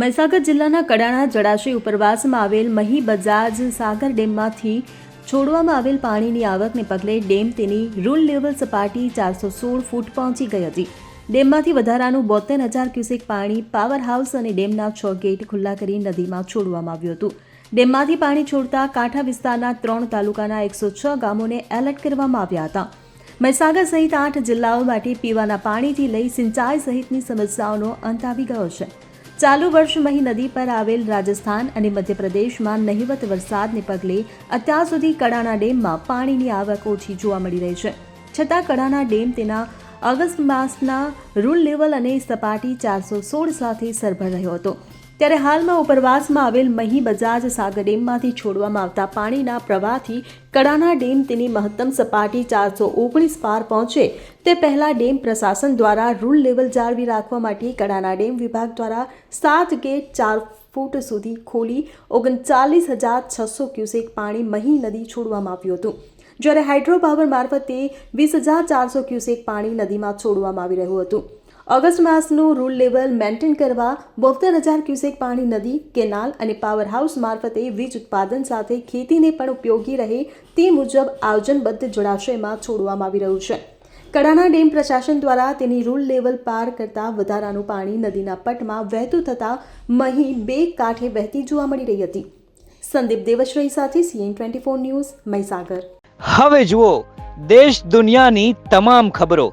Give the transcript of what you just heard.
મહીસાગર જિલ્લાના કડાણા જળાશય ઉપરવાસમાં આવેલ મહી બજાજ સાગર ડેમમાંથી છોડવામાં આવેલ પાણીની આવકને પગલે ડેમ તેની રૂલ લેવલ સપાટી ચારસો સોળ ફૂટ પહોંચી ગઈ હતી. ડેમમાંથી વધારાનું બોતેર હજાર ક્યુસેક પાણી પાવર હાઉસ અને ડેમના છ ગેટ ખુલ્લા કરી નદીમાં છોડવામાં આવ્યું હતું. ડેમમાંથી પાણી છોડતા કાંઠા વિસ્તારના ત્રણ તાલુકાના એકસો છ ગામોને એલર્ટ કરવામાં આવ્યા હતા. મહીસાગર સહિત આઠ જિલ્લાઓ માટે પીવાના પાણીથી લઈ સિંચાઈ સહિતની સમસ્યાઓનો અંત આવી ગયો છે. ચાલુ વર્ષ મહી નદી પર આવેલ રાજસ્થાન અને મધ્યપ્રદેશમાં નહિવત વરસાદને પગલે અત્યાર સુધી કડાણા ડેમમાં પાણીની આવક ઓછી જોવા મળી રહી છે. છતાં કડાણા ડેમ તેના ઓગસ્ટ માસના રૂલ લેવલ અને સપાટી ચારસો સોળ સાથે સરભર રહ્યો હતો. ત્યારે હાલમાં ઉપરવાસમાં આવેલ મહી બજાજ સાગર ડેમમાંથી છોડવામાં આવતા પાણીના પ્રવાહથી કડાના ડેમ તેની મહત્તમ સપાટી ચારસો ઓગણીસ પાર પહોંચે. તે પહેલાં ડેમ પ્રશાસન દ્વારા રૂલ લેવલ જાળવી રાખવા માટે કડાના ડેમ વિભાગ દ્વારા સાત ગેટ ચાર ફૂટ સુધી ખોલી ઓગણચાલીસ હજાર છસો ક્યુસેક પાણી મહી નદી છોડવામાં આવ્યું હતું. જ્યારે હાઇડ્રો પાવર મારફતે વીસ હજાર ચારસો ક્યુસેક પાણી નદીમાં છોડવામાં આવી રહ્યું હતું. ઓગસ્ટ માસનું રૂલ લેવલ મેન્ટેન કરવા બોતેર હજાર ક્યુસેક પાણી નદી, કેનાલ અને પાવર હાઉસ મારફતે વીજ ઉત્પાદન સાથે ખેતીને પણ ઉપયોગી રહે તે મુજબ આયોજનબદ્ધ જળાશયમાં છોડવામાં આવી રહ્યું છે. કડાણા ડેમ પ્રશાસન દ્વારા તેની રૂલ લેવલ પાર કરતા વધારાનું પાણી નદીના પટમાં વહેતું થતાં મહી બે કાંઠે વહેતી જોવા મળી રહી હતી. સંદીપ દેવશ્રય સાથે CN twenty four news Mahisagar. હવે જુઓ, દેશ દુનિયાની તમામ ખબરો.